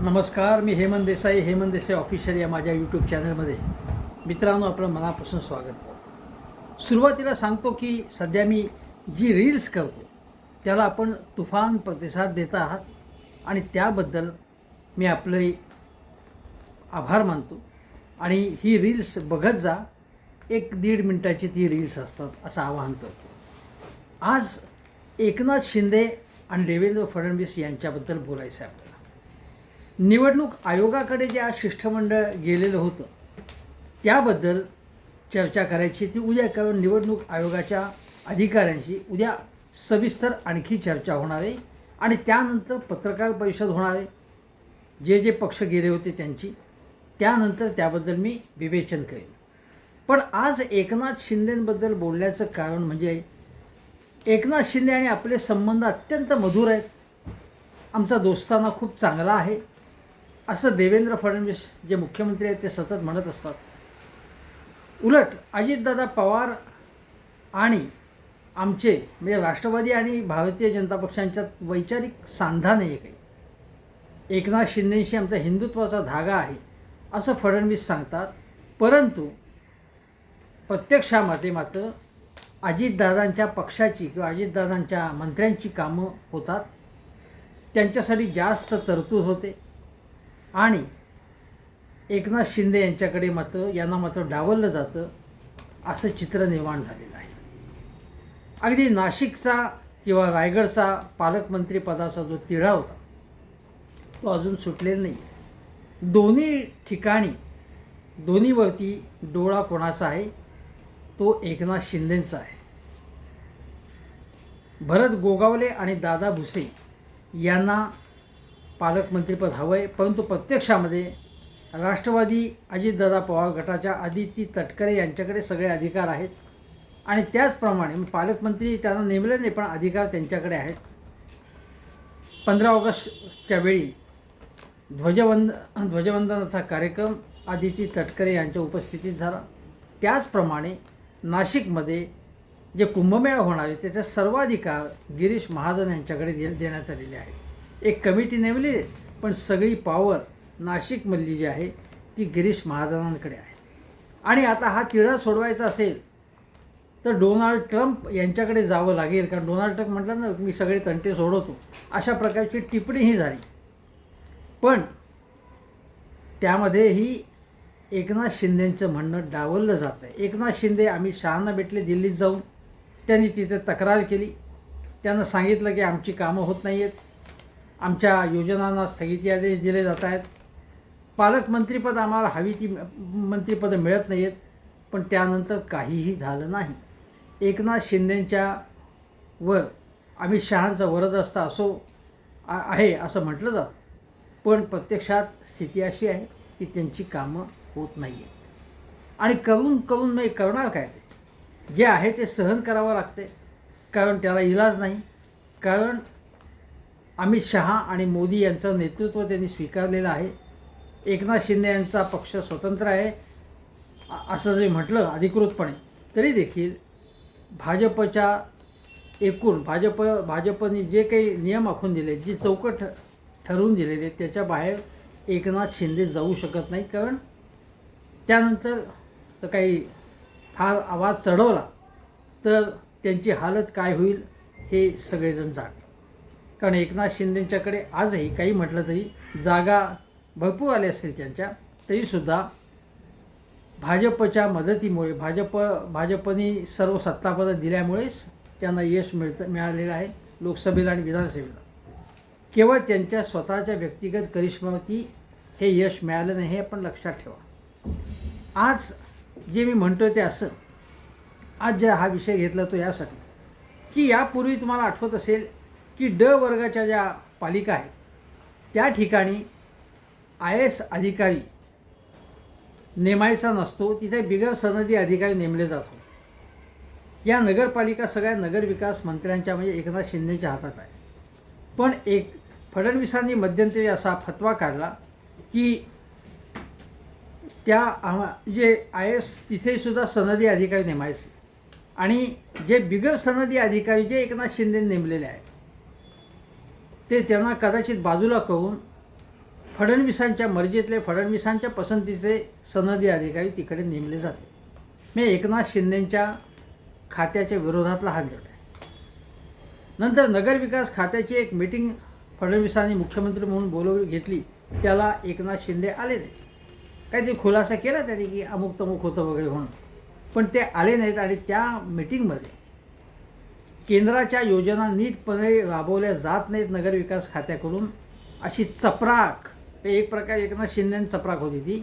नमस्कार मी हेमंत देसाई हेमंत देसाई ऑफिशियल या माझ्या यूट्यूब चॅनलमध्ये मित्रांनो आपलं मनापासून स्वागत. करतो सुरुवातीला सांगतो की सध्या मी जी रील्स करतो त्याला आपण तुफान प्रतिसाद देत आहात आणि त्याबद्दल मी आपले आभार मानतो. आणि ही रील्स बघत जा एक दीड मिनटाची ती रील्स असतात असं आवाहन करतो. आज एकनाथ शिंदे आणि देवेंद्र फडणवीस यांच्याबद्दल बोलायचं आहे आपल्याला. निवडणूक आयोगाकडे जे आज शिष्टमंडळ गेलेलं होतं त्याबद्दल चर्चा करायची. ती उद्या कारण निवडणूक आयोगाच्या अधिकाऱ्यांशी उद्या सविस्तर आणखी चर्चा होणार आहे आणि त्यानंतर पत्रकार परिषद होणार आहे. जे जे पक्ष गेले होते त्यांची त्यानंतर त्याबद्दल मी विवेचन करेन. पण आज एकनाथ शिंदेंबद्दल बोलण्याचं कारण म्हणजे एकनाथ शिंदे आणि आपले संबंध अत्यंत मधुर आहेत. आमचा दोस्ताना खूप चांगला आहे. असं देवेंद्र फडणवीस जे मुख्यमंत्री आहेत ते सतत म्हणत असतात. उलट अजितदादा पवार आणि आमचे म्हणजे राष्ट्रवादी आणि भारतीय जनता पक्षांच्यात वैचारिक सांधा नाही आहे काही. एकनाथ शिंदेशी आमचा हिंदुत्वाचा धागा आहे असं फडणवीस सांगतात. परंतु प्रत्यक्षामध्ये मात्र अजितदादांच्या पक्षाची किंवा अजितदादांच्या मंत्र्यांची कामं होतात. त्यांच्यासाठी जास्त तरतूद होते. आणि एकनाथ शिंदे यांच्याकडे मात्र यांना मात्र डावललं जातं असं चित्र निर्माण झालेलं आहे. अगदी नाशिकचा किंवा रायगडचा पालकमंत्रीपदाचा जो तिढा होता तो अजून सुटलेला नाही दोन्ही ठिकाणी दोन्हीवरती डोळा कोणाचा आहे? तो एकनाथ शिंदेंचा आहे. भरत गोगावले आणि दादा भुसे यांना पालकमंत्रीपद हवं आहे परंतु प्रत्यक्षामध्ये राष्ट्रवादी अजितदादा पवार गटाच्या आदिती तटकरे यांच्याकडे सगळे अधिकार आहेत. आणि त्याचप्रमाणे पालकमंत्री त्यांना नेमले नाही पण अधिकार त्यांच्याकडे आहेत. पंधरा ऑगस्टच्या वेळी ध्वजवंद ध्वजवंदनाचा कार्यक्रम आदिती तटकरे यांच्या उपस्थितीत झाला. त्याचप्रमाणे नाशिकमध्ये जे कुंभमेळा होणार आहे त्याचे सर्वाधिकार गिरीश महाजन यांच्याकडे दे देण्यात आलेले आहेत. एक कमिटी नेमली आहे, पण सगळी पॉवर नाशिकमधली जी आहे ती गिरीश महाजनांकडे आहे. आणि आता हा तिढा सोडवायचा असेल तर डोनाल्ड ट्रम्प यांच्याकडे जावं लागेल. कारण डोनाल्ड ट्रम्प म्हटलं ना मी सगळे तंटे सोडवतो. अशा प्रकारची टिप्पणीही झाली. पण त्यामध्येही एकनाथ शिंदेंचं म्हणणं डावललं जातं आहे एकनाथ शिंदे आम्ही शहांना भेटले दिल्लीत जाऊन त्यांनी तिथे तक्रार केली. त्यांना सांगितलं की आमची कामं होत नाही आहेत आमच्या योजनांना स्थगिती आदेश दिले जात आहेत. पालकमंत्रीपद आम्हाला हवी ती मंत्रिपदं मिळत नाही आहेत पण त्यानंतर काहीही झालं नाही. एकनाथ शिंदेंच्या वर अमित शहांचा वरदस्ता असो आहे असं म्हटलं जातं. पण प्रत्यक्षात स्थिती अशी आहे की त्यांची कामं होत नाही आहेत आणि करून करून मग करणार काय ते? जे आहे ते सहन करावं लागते. कारण त्याला इलाज नाही. कारण अमित शहा आणि मोदी यांचं नेतृत्व त्यांनी स्वीकारलेलं आहे. एकनाथ शिंदे यांचा पक्ष स्वतंत्र आहे असं जरी म्हटलं अधिकृतपणे तरी देखील भाजपच्या एकूण भाजप भाजपने जे काही नियम आखून दिले जी चौकट ठरवून दिलेली त्याच्या बाहेर एकनाथ शिंदे जाऊ शकत नाही कारण त्यानंतर तर काही फार आवाज चढवला तर त्यांची हालत काय होईल हे सगळेजण जागे कारण एकनाथ शिंदेंच्याकडे आजही काही म्हटलं तरी जागा भरपूर आल्या असतील त्यांच्या तरीसुद्धा भाजपच्या मदतीमुळे भाजप भाजपने सर्व सत्तापदं दिल्यामुळेच त्यांना यश मिळतं मिळालेलं आहे लोकसभेला आणि विधानसभेला. केवळ त्यांच्या स्वतःच्या व्यक्तिगत करिश्मावरती हे यश मिळालं नाही हे आपण लक्षात ठेवा. आज जे मी म्हणतो ते असं. आज ज्या हा विषय घेतला तो यासाठी. की यापूर्वी तुम्हाला आठवत असेल की ड वर्गाच्या ज्या पालिका आहेत त्या ठिकाणी आय एस अधिकारी नेमायचा नसतो तिथे बिगर सनदी अधिकारी नेमले जातो. या नगरपालिका सगळ्या नगरविकास मंत्र्यांच्या म्हणजे एकनाथ शिंदेच्या हातात आहे. पण एक फडणवीसांनी मध्यंतरी असा फतवा काढला की त्या जे आय एस तिथेसुद्धा सनदी अधिकारी नेमायचे. आणि जे बिगर सनदी अधिकारी जे एकनाथ शिंदे नेमलेले आहेत ते त्यांना कदाचित बाजूला करून फडणवीसांच्या मर्जीतले फडणवीसांच्या पसंतीचे सनदी अधिकारी तिकडे नेमले जाते. मी एकनाथ शिंदेंच्या खात्याच्या विरोधातला हा निर्णय. नंतर नगरविकास खात्याची एक मीटिंग फडणवीसांनी मुख्यमंत्री म्हणून बोलवली घेतली. त्याला एकनाथ शिंदे आले नाही काहीतरी खुलासा केला त्याने की अमुक तमुक होतं वगैरे म्हणून. पण ते आले नाहीत आणि त्या मीटिंगमध्ये केंद्राच्या योजना नीटपणे राबवल्या जात नाहीत नगरविकास खात्याकडून अशी चपराक हे एक प्रकारे एकनाथ शिंदेन चपराक होती ती.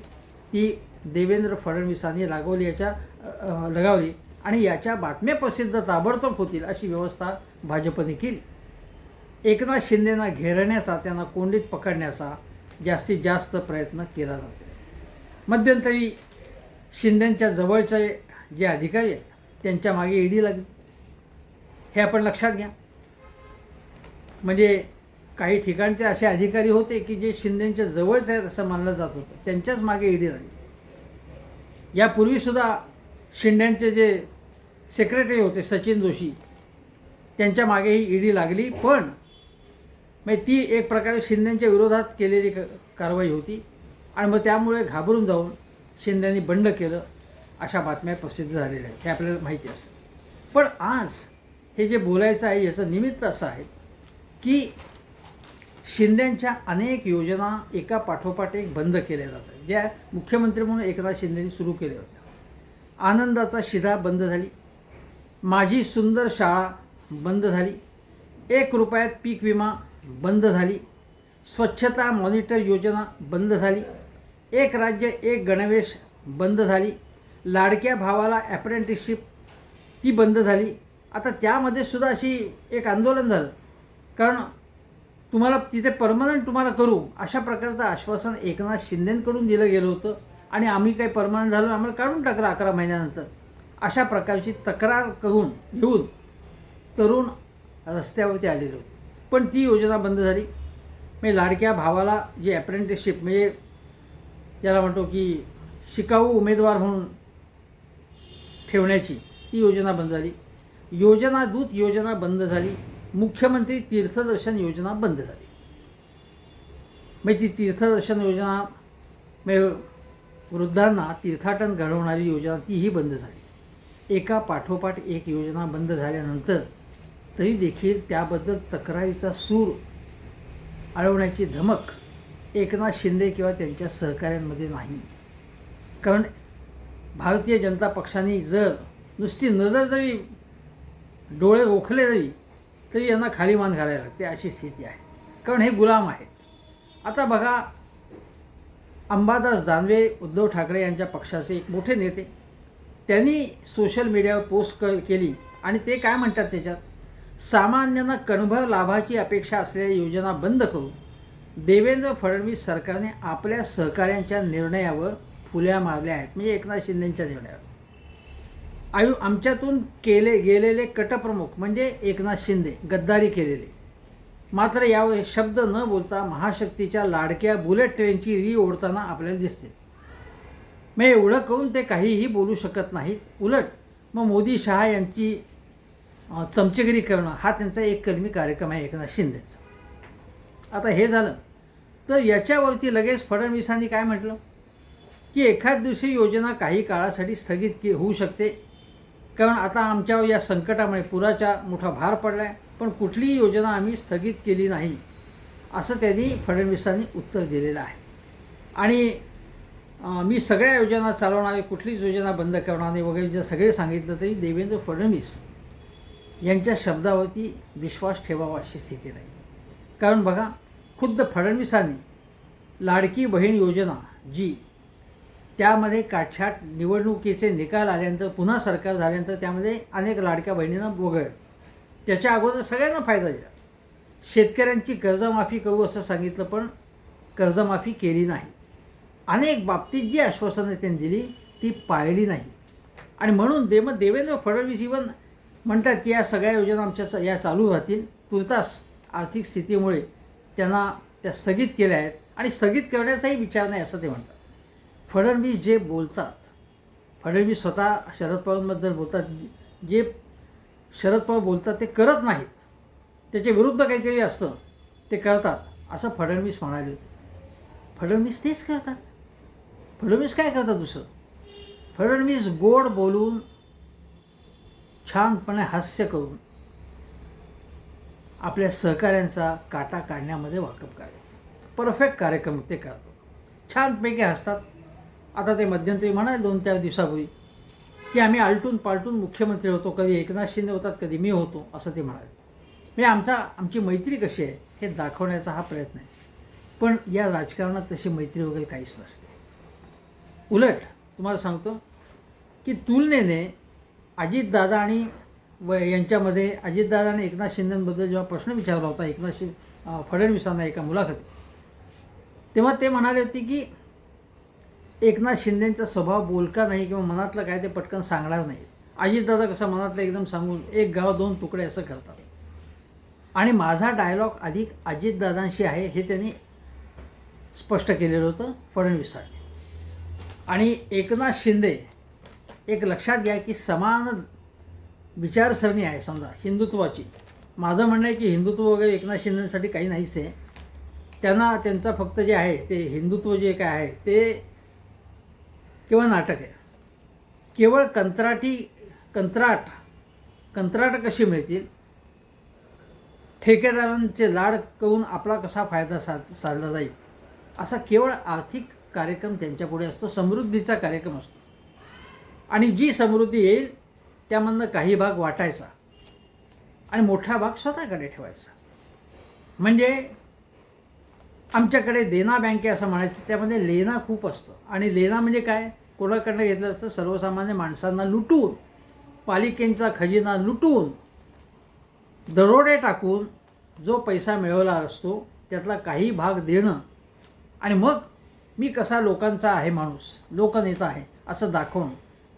ती देवेंद्र फडणवीसांनी लागवली याच्या लगावली. आणि याच्या बातम्या प्रसिद्ध ताबडतोब होतील अशी व्यवस्था भाजपने केली. एकनाथ शिंदेना घेरण्याचा त्यांना कोंडीत पकडण्याचा जास्तीत जास्त प्रयत्न केला जातो. मध्यंतरी शिंदेंच्या जवळचे जे अधिकारी आहेत त्यांच्या मागे ईडी लागली. हे आपण लक्षात घ्या. म्हणजे काही ठिकाणचे असे अधिकारी होते की जे शिंदेंच्या जवळच आहेत असं मानलं जात होतं. त्यांच्याच मागे ईडी लागली यापूर्वीसुद्धा शिंद्यांचे जे सेक्रेटरी होते सचिन जोशी त्यांच्या मागेही ईडी लागली. पण मग ती एक प्रकारे शिंद्यांच्या विरोधात केलेली क कारवाई होती. आणि मग त्यामुळे घाबरून जाऊन शिंद्यांनी बंड केलं अशा बातम्या प्रसिद्ध झालेल्या आहेत. हे आपल्याला माहिती असतं. पण आज हे जे बोलायचं आहे याचं निमित्त असं आहे की शिंद्यांच्या अनेक योजना एका पाठोपाठ एक बंद केल्या जातात. ज्या मुख्यमंत्री म्हणून एकनाथ शिंदेंनी सुरू केल्या होत्या. आनंदाचा शिधा बंद झाली. माझी सुंदर शाळा बंद झाली. एक रुपयात पीक विमा बंद झाली. स्वच्छता मॉनिटर योजना बंद झाली. एक राज्य एक गणवेश बंद झाली. लाडक्या भावाला ॲप्रेंटिसशिप ती बंद झाली. आता त्यामध्ये सुद्धा अशी एक आंदोलन झालं. कारण तुम्हाला तिथे परमनंट तुम्हाला करू अशा प्रकारचं आश्वासन एकनाथ शिंदेंकडून दिलं गेलं होतं. आणि आम्ही काही परमनंट झालो आम्हाला काढून टाकलं अकरा महिन्यानंतर. अशा प्रकारची तक्रार करून घेऊन तरुण रस्त्यावरती आलेले होते. पण ती योजना बंद झाली. मी लाडक्या भावाला जी अप्रेंटिसशिप म्हणजे याला म्हणतो की शिकाऊ उमेदवार म्हणून ठेवण्याची ती योजना बंद झाली. योजना दूत योजना बंद झाली. मुख्यमंत्री तीर्थदर्शन योजना बंद झाली. म्हणजे ती तीर्थदर्शन योजना म्हणजे वृद्धांना तीर्थाटन घडवणारी योजना तीही बंद झाली. एका पाठोपाठ एक योजना बंद झाल्यानंतर तरी देखील त्याबद्दल तक्रारीचा सूर अळवण्याची धमक एकनाथ शिंदे किंवा त्यांच्या सहकाऱ्यांमध्ये नाही. कारण भारतीय जनता पक्षाने जर नुसती नजर जरी डोळे ओखले जरी तरी यांना खाली मान घालायला लागते. अशी स्थिती आहे. कारण हे गुलाम आहेत. आता बघा अंबादास दानवे उद्धव ठाकरे यांच्या पक्षाचे एक मोठे नेते. त्यांनी सोशल मीडियावर पोस्ट क केली. आणि ते काय म्हणतात त्याच्यात? सामान्यांना कणभर लाभाची अपेक्षा असलेल्या योजना बंद करून देवेंद्र फडणवीस सरकारने आपल्या सहकाऱ्यांच्या निर्णयावर फुल्या मारल्या आहेत. म्हणजे एकनाथ शिंदेच्या निर्णयावर. आयु आमच्यातून केले गेलेले कटप्रमुख म्हणजे एकनाथ शिंदे गद्दारी केलेले. मात्र यावर शब्द न बोलता महाशक्तीच्या लाडक्या बुलेट ट्रेनची री ओढताना आपल्याला दिसते. मग एवढं करून ते काहीही बोलू शकत नाहीत. उलट मग मोदी शहा यांची चमचेगिरी करणं हा त्यांचा एक कलमी कार्यक्रम आहे एकनाथ शिंदेचा. आता हे झालं तर याच्यावरती लगेच फडणवीसांनी काय म्हटलं? की एखाद दिवशी योजना काही काळासाठी स्थगित की होऊ शकते कारण आता आमच्यावर या संकटामुळे पुराचा मोठा भार पडला आहे पण कुठलीही योजना आम्ही स्थगित केली नाही असं त्यांनी फडणवीसांनी उत्तर दिलेलं आहे. आणि मी सगळ्या योजना चालवणारे कुठलीच योजना बंद करणार नाही वगैरे जर सगळे सांगितलं तरी देवेंद्र फडणवीस यांच्या शब्दावरती विश्वास ठेवावा अशी स्थिती नाही. कारण बघा खुद्द फडणवीसांनी लाडकी बहीण योजना जी त्यामध्ये काटछाट निवडणुकीचे निकाल आल्यानंतर पुन्हा सरकार झाल्यानंतर त्यामध्ये अनेक लाडक्या बहिणींना वगळ त्याच्या अगोदर सगळ्यांना फायदा दिला. शेतकऱ्यांची कर्जमाफी करू असं सांगितलं पण कर्जमाफी केली नाही. अनेक बाबतीत जी आश्वासनं त्यांनी दिली ती पाळली नाही. आणि म्हणून देम देवेंद्र फडणवीस इवन म्हणतात की या सगळ्या योजना आमच्या या चालू राहतील. तुर्तास आर्थिक स्थितीमुळे त्यांना त्या स्थगित केल्या आहेत. आणि स्थगित करण्याचाही विचार नाही असं ते म्हणतात. फडणवीस जे बोलतात फडणवीस स्वतः शरद पवारांबद्दल बोलतात जे शरद पवार बोलतात ते करत नाहीत त्याच्या विरुद्ध काहीतरी असतं ते करतात असं फडणवीस म्हणाले होते. फडणवीस तेच करतात. फडणवीस काय करतात दुसरं? फडणवीस गोड बोलून छानपणे हास्य करून आपल्या सहकाऱ्यांचा काटा काढण्यामध्ये वाकप करतात. परफेक्ट कार्यक्रम ते करतात. छानपैकी हसतात. आता ते मध्यंतरी म्हणाले दोन चार दिवसापूर्वी की आम्ही आलटून पालटून मुख्यमंत्री होतो कधी एकनाथ शिंदे होतात कधी मी होतो असं ते म्हणाले. म्हणजे आमचा आमची मैत्री कशी आहे हे दाखवण्याचा हा प्रयत्न आहे. पण या राजकारणात तशी मैत्री वगैरे काहीच नसते. उलट तुम्हाला सांगतो की तुलनेने अजितदादा आणि व यांच्यामध्ये अजितदादा आणि एकनाथ शिंदेबद्दल जेव्हा प्रश्न विचारला होता एकनाथ शिंदे फडणवीसांना एका मुलाखतीत तेव्हा ते म्हणाले होते की एकनाथ शिंदेंचा स्वभाव बोलका नाही किंवा मनातलं काय ते पटकन सांगणार नाही. अजितदादा कसं मनातलं एकदम सांगून एक गाव दोन तुकडे असं करतात. आणि माझा डायलॉग अधिक अजितदादांशी आहे हे त्यांनी स्पष्ट केलेलं होतं फडणवीसांनी आणि एकनाथ शिंदे एक लक्षात घ्या की समान विचारसरणी आहे समजा हिंदुत्वाची. माझं म्हणणं आहे की हिंदुत्व वगैरे एकनाथ शिंदेसाठी काही नाहीच आहे. त्यांना त्यांचा फक्त जे आहे ते हिंदुत्व जे काय आहे ते किंवा नाटक आहे. केवळ कंत्राटी कंत्राट कंत्राट कशी मिळतील? ठेकेदारांचे लाड करून आपला कसा फायदा साध साधला जाईल? असा केवळ आर्थिक कार्यक्रम त्यांच्यापुढे असतो समृद्धीचा कार्यक्रम असतो. आणि जी समृद्धी येईल त्यामधनं काही भाग वाटायचा आणि मोठा भाग स्वतःकडे ठेवायचा. म्हणजे आमच्याकडे देना बँके असं म्हणायचं त्यामध्ये लेना खूप असतं. आणि लेना म्हणजे काय? कोणाकडनं घेतलं असतं? सर्वसामान्य माणसांना लुटून पालिकेंचा खजिना लुटून दरोडे टाकून जो पैसा मिळवला असतो त्यातला काही भाग देणं. आणि मग मी कसा लोकांचा आहे माणूस लोकनेता आहे असं दाखवून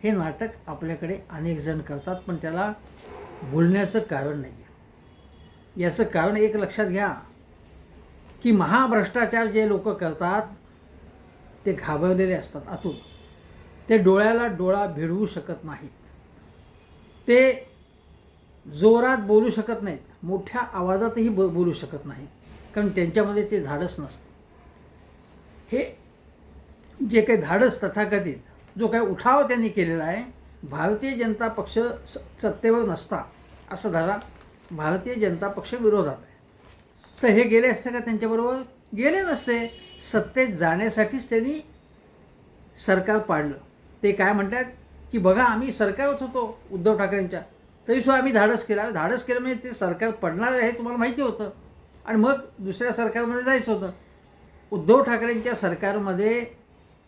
हे नाटक आपल्याकडे अनेक जण करतात पण त्याला बोलण्याचं कारण नाही आहे याचं कारण एक लक्षात घ्या. की महाभ्रष्टाचार जे लोक करतात ते घाबरलेले असतात आतून. ते डोळ्याला डोळा भिडवू शकत नाहीत. ते जोरात बोलू शकत नाहीत. मोठ्या आवाजातही ब बोलू शकत नाहीत. कारण त्यांच्यामध्ये ते धाडस नसतं. हे जे काही धाडस तथाकथित जो काही उठाव त्यांनी केलेला आहे भारतीय जनता पक्ष स सत्तेवर नसता. असं धरा भारतीय जनता पक्ष विरोधात आहे. तर हे गेले असते का त्यांच्याबरोबर? गेले नसते. सत्तेत जाण्यासाठीच त्यांनी सरकार पाडलं. ते काय म्हणतात की बघा आम्ही सरकारच होतो उद्धव ठाकरेंच्या. तरीसुद्धा आम्ही धाडस केला. धाडस केलं म्हणजे ते सरकार पडणार आहे हे तुम्हाला माहिती होतं. आणि मग दुसऱ्या सरकारमध्ये जायचं होतं. उद्धव ठाकरेंच्या सरकारमध्ये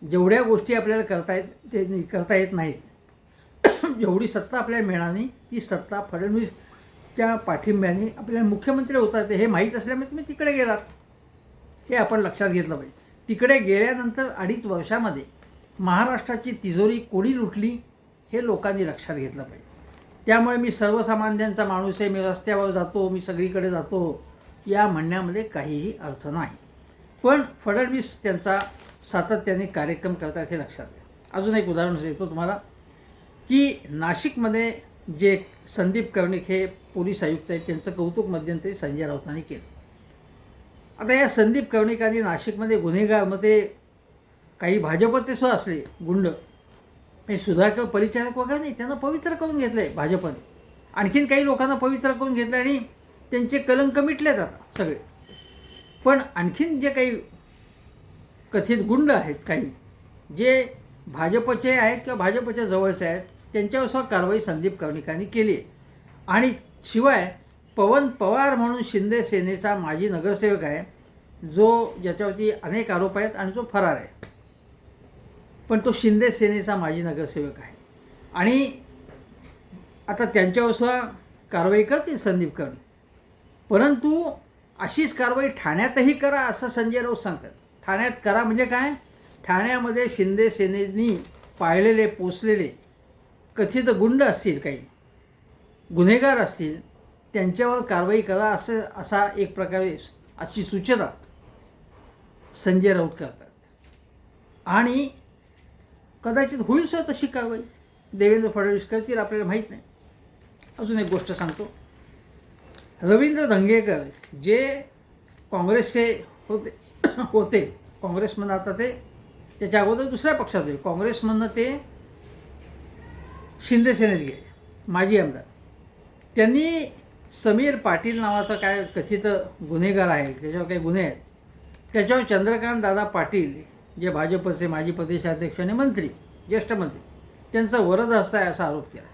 जेवढ्या गोष्टी आपल्याला करता येत ते करता येत नाहीत. जेवढी सत्ता आपल्याला मिळाली ती सत्ता फडणवीस त्या पाठिंब्याने आपल्याला मुख्यमंत्री होता येते हे माहीत असल्यामुळे तुम्ही तिकडे गेलात. हे आपण लक्षात घेतलं पाहिजे. तिकडे गेल्यानंतर अडीच वर्षामध्ये महाराष्ट्राची तिजोरी कोणी लुटली हे लोकांनी लक्षात घेतलं पाहिजे. त्यामुळे मी सर्वसामान्यांचा माणूस आहे मी रस्त्यावर जातो मी सगळीकडे जातो या म्हणण्यामध्ये काहीही अर्थ नाही. पण फडणवीस त्यांचा सातत्याने कार्यक्रम करतात हे लक्षात घ्या. अजून एक उदाहरण देतो तुम्हाला की नाशिकमध्ये जे संदीप कर्णिक हे पोलीस आयुक्त आहेत त्यांचं कौतुक मध्यंतरी संजय राऊतांनी केलं. आता या संदीप कर्णिकांनी नाशिकमध्ये गुन्हेगारमध्ये काही भाजपचे सुद्धा असले गुंड हे सुधाकर परिचारक वगैरे नाही त्यांना पवित्र करून घेतलं आहे भाजपने. आणखीन काही लोकांना पवित्र करून घेतलं आणि त्यांचे कलंक मिटले जातात सगळे. पण आणखीन जे काही कथित गुंड आहेत काही जे भाजपचे आहेत किंवा भाजपच्या जवळचे आहेत त्यांच्यावर सुद्धा कारवाई संदीप कर्णिकांनी केली आहे. आणि शिवाय पवन पवार म्हणून शिंदे सेनेचा माजी नगरसेवक आहे जो ज्याच्यावरती अनेक आरोप आहेत आणि जो फरार आहे. पण तो शिंदे सेनेचा माजी नगरसेवक आहे. आणि आता त्यांच्यावर सुद्धा कारवाई करतील संदीप कर्णी. परंतु अशीच कारवाई ठाण्यातही करा असं संजय राऊत सांगतात. ठाण्यात करा म्हणजे काय? ठाण्यामध्ये शिंदे सेनेनी पाळलेले पोचलेले कथित गुंड असतील काही गुन्हेगार असतील त्यांच्यावर कारवाई करा असं असा एक प्रकारे अशी सूचना संजय राऊत करतात. आणि कदाचित होईल सुद्धा तशी कारवाई. देवेंद्र फडणवीस करतील आपल्याला माहीत नाही. अजून एक गोष्ट सांगतो. रवींद्र धंगेकर जे काँग्रेसचे होते होते. काँग्रेसमधनं आता ते त्याच्या अगोदर दुसऱ्या पक्षात होते. काँग्रेसमधनं ते शिंदेसेनेत गेले माजी आमदार. त्यांनी समीर पाटील नावाचा काय कथित गुन्हेगार आहे त्याच्यावर काही गुन्हे आहेत. त्याच्यावर चंद्रकांत दादा पाटील जे भाजपचे माजी प्रदेशाध्यक्ष आणि मंत्री ज्येष्ठ मंत्री त्यांचा वरद हस्ता आहे असा आरोप केला.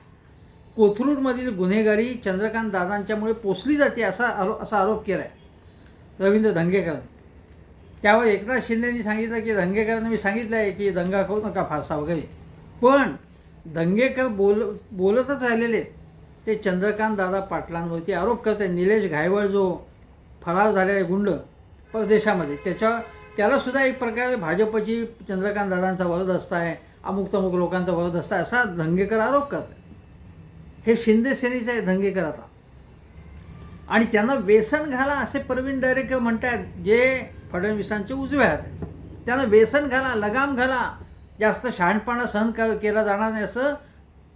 कोथरूडमधील गुन्हेगारी चंद्रकांत दादांच्यामुळे पोचली जाते असा आरो असा आरोप केला आहे रवींद्र धंगेकर. त्यावर एकनाथ शिंदेंनी सांगितलं की दंगेकरांना मी सांगितलं आहे की दंगा करू नका फारसा वगैरे. पण दंगेकर बोल बोलतच राहिलेले. ते चंद्रकांत दादा पाटलांवरती आरोप करते निलेश घायवळ जो फरार झालेला आहे गुंड परदेशामध्ये त्याच्या त्यालासुद्धा एक प्रकारे भाजपची चंद्रकांत दादांचा वरद असता आहे अमुक तमुक लोकांचा वरद असता असा दंगेकर आरोप करतात हे शिंदेसेनेचे आहे दंगेकर आता. आणि त्यांना व्यसन घाला असे प्रवीण डायरेक्टर म्हणतात जे फडणवीसांचे उजवे आहेत. त्यांना व्यसन घाला लगाम घाला जास्त शहाणपणा सहन क केला जाणार नाही असं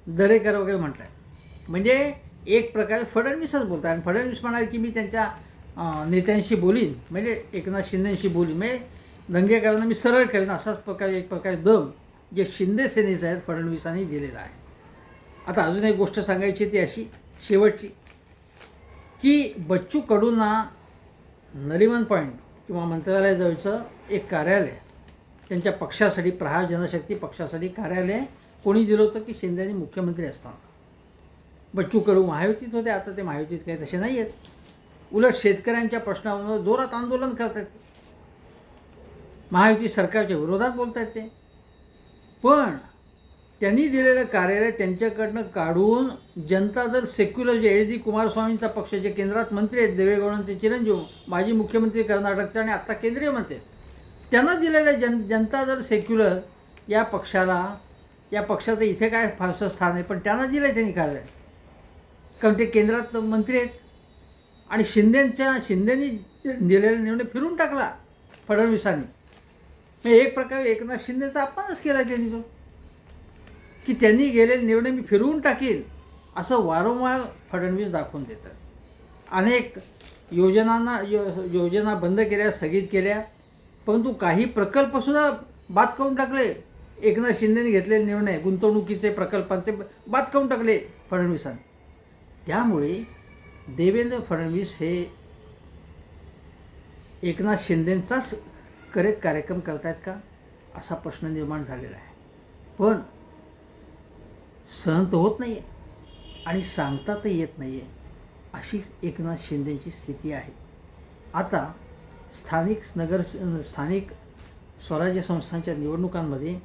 दरेकर वगैरे म्हणतात म्हणजे एक प्रकारे फडणवीसच बोलतात. आणि फडणवीस म्हणाले की मी त्यांच्या नेत्यांशी बोलीन. म्हणजे एकनाथ शिंदेशी बोलीन. म्हणजे दंगेकरांना मी सरळ करेन. असाच प्रकारे एक प्रकारे दम जे शिंदे सेनेचे आहेत फडणवीसांनी दिलेला आहे. आता अजून एक गोष्ट सांगायची ती अशी शेवटची. की बच्चू कडूंना नरिमन पॉईंट किंवा मंत्रालयाजवळचं एक कार्यालय त्यांच्या पक्षासाठी प्रहार जनशक्ती पक्षासाठी कार्यालय कोणी दिलं होतं की शिंदेनी मुख्यमंत्री असताना? बच्चू कडू महायुतीत होते आता ते महायुतीत काही तसे नाही आहेत उलट शेतकऱ्यांच्या प्रश्नावर जोरात आंदोलन करतात महायुती सरकारच्या विरोधात बोलत आहेत ते. पण त्यांनी दिलेलं कार्यालय त्यांच्याकडनं काढून जनता दल सेक्युलर जे एच डी कुमारस्वामींचा पक्ष जे केंद्रात मंत्री आहेत देवेगौडांचे चिरंजीव माजी मुख्यमंत्री कर्नाटकचे आणि आत्ता केंद्रीय मंत्री आहेत. त्यांना दिलेलं जन जनता दल सेक्युलर या पक्षाला या पक्षाचं इथे काय फारसं स्थान आहे पण त्यांना दिलं त्यांनी कार्यालय कारण ते केंद्रात मंत्री आहेत. आणि शिंदेंच्या शिंदेनी दिलेला निर्णय फिरून टाकला फडणवीसांनी. म्हणजे एक प्रकारे एकनाथ शिंदेचा अपमानच केला त्यांनी तो. की त्यांनी गेलेले निर्णय मी फिरवून टाकील असं वारंवार फडणवीस दाखवून देतात. अनेक योजनांना यो योजना बंद केल्या स्थगित केल्या. परंतु काही प्रकल्पसुद्धा बाद करून टाकले. एकनाथ शिंदेने घेतलेले निर्णय गुंतवणुकीचे प्रकल्पांचे बाद करून टाकले फडणवीसांनी. त्यामुळे देवेंद्र फडणवीस हे एकनाथ शिंदेंचाच करेक्ट कार्यक्रम करतायत का? असा प्रश्न निर्माण झालेला आहे. पण सहन तर होत नाही आहे आणि सांगता तर येत नाही आहे अशी एकनाथ शिंदेची स्थिती आहे. आता स्थानिक नगर स्थानिक स्वराज्य संस्थांच्या निवडणुकांमध्ये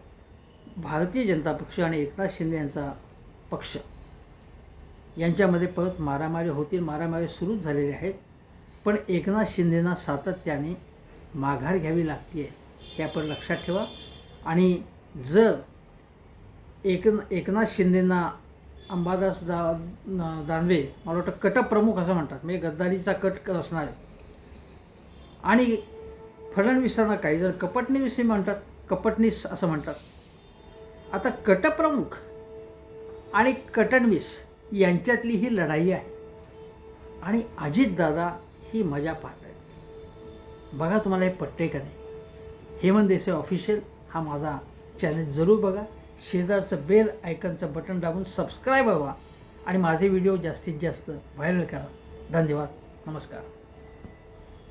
भारतीय जनता पक्ष आणि एकनाथ शिंदे यांचा पक्ष. यांच्यामध्ये परत मारामारी होतील मारामारी सुरूच झालेली आहेत. पण एकनाथ शिंदेना सातत्याने माघार घ्यावी लागते हे आपण लक्षात ठेवा. आणि जर एक एकनाथ शिंदेना अंबादास दा दानवे मला वाटतं कटप्रमुख असं म्हणतात. म्हणजे गद्दारीचा कट असणार आणि फडणवीसांना काही जण कपटणीविषयी म्हणतात कपटनीस असं म्हणतात. आता कटप्रमुख आणि कटणवीस यांच्यातली ही लढाई आहे. आणि अजितदादा ही मजा पाहत आहेत. बघा तुम्हाला हे पट्टे का नाही? हेमंत देसाई ऑफिशियल हा माझा चॅनल जरूर बघा. शेजारचं बेल आयकनचं बटन दाबून सबस्क्राईब व्हावा. आणि माझे व्हिडिओ जास्तीत जास्त व्हायरल करा. धन्यवाद. नमस्कार.